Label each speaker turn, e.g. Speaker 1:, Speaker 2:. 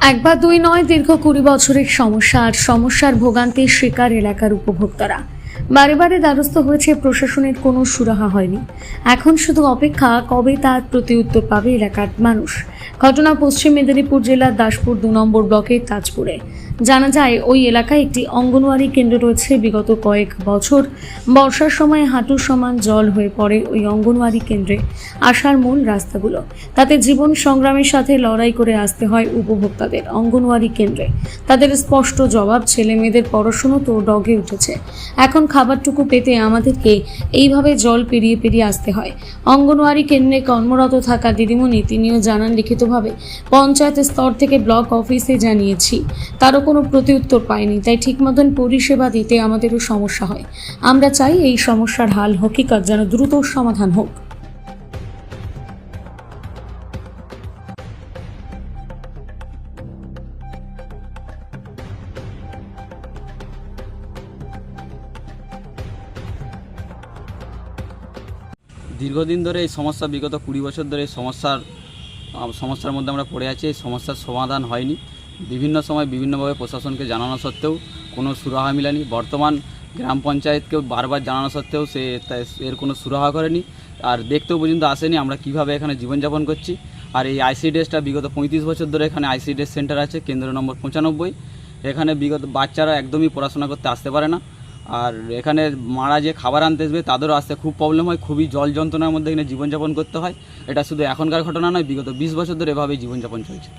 Speaker 1: এক বা দুই নয়, দীর্ঘ কুড়ি বছরের সমস্যা আর সমস্যার ভোগান্তির শিকার এলাকার উপভোক্তারা। বারে বারে দ্বারস্থ হয়েছে প্রশাসনের কোনো সুরাহা হয়নি। এখন শুধু অপেক্ষা, কবে তার প্রতি উত্তর পাবে এলাকার মানুষ। ঘটনা পশ্চিম মেদিনীপুর জেলার দাসপুর দু নম্বর ব্লকের তাজপুরে। জানা যায়, ওই এলাকায় একটি অঙ্গনওয়াড়ি কেন্দ্র রয়েছে। বিগত কয়েক বছর বর্ষার সময় হাঁটুর সমান জল হয়ে পড়ে ওই অঙ্গনওয়াড়ি কেন্দ্রে। আসার মূল রাস্তাগুলো। তাতে জীবন সংগ্রামের সাথে লড়াই করে আসতে হয় উপভোক্তাদের অঙ্গনওয়াড়ি কেন্দ্রে। তাদের স্পষ্ট জবাব, ছেলে মেয়েদের পড়াশুনো তো ডগে উঠেছে। এখন খাবারটুকু পেতে আমাদেরকে এইভাবে জল পেরিয়ে পেরিয়ে আসতে হয়। অঙ্গনওয়াড়ি কেন্দ্রে কর্মরত থাকা দিদিমণি, তিনিও জানান লিখিতভাবে পঞ্চায়েত স্তর থেকে ব্লক অফিসে জানিয়েছি। তারও কোনো প্রতিউত্তর পাইনি, তাই ঠিক মতন পরিষেবা দিতে আমাদেরও সমস্যা হয়। আমরা চাই এই সমস্যার হাল হকিকত যেন দ্রুত সমাধান হোক।
Speaker 2: দীর্ঘদিন ধরে এই সমস্যা, বিগত কুড়ি বছর ধরে এই সমস্যার সমস্যার মধ্যে আমরা পড়ে আছি, এই সমস্যার সমাধান হয়নি। বিভিন্ন সময় বিভিন্নভাবে প্রশাসনকে জানানো সত্ত্বেও কোনো সুরাহা মিলেনি। বর্তমান গ্রাম পঞ্চায়েতকেও বারবার জানানো সত্ত্বেও সে এর কোনো সুরাহা করেনি। আর দেখতেও পর্যন্ত আসেনি আমরা কীভাবে এখানে জীবনযাপন করছি। আর এই আইসিডিএসটা বিগত পঁয়ত্রিশ বছর ধরে এখানে আইসিডিএস সেন্টার আছে, কেন্দ্র নম্বর পঁচানব্বই। এখানে বিগত বাচ্চারা একদমই পড়াশোনা করতে আসতে পারে না। আর এখানে মারা যে খাবার আনতে আসবে তাদেরও আসতে খুব প্রবলেম হয়, খুবই জল যন্ত্রণার মধ্যে এখানে জীবনযাপন করতে হয়। এটা শুধু এখনকার ঘটনা নয়, বিগত বিশ বছর ধরে এভাবেই জীবনযাপন চলছে।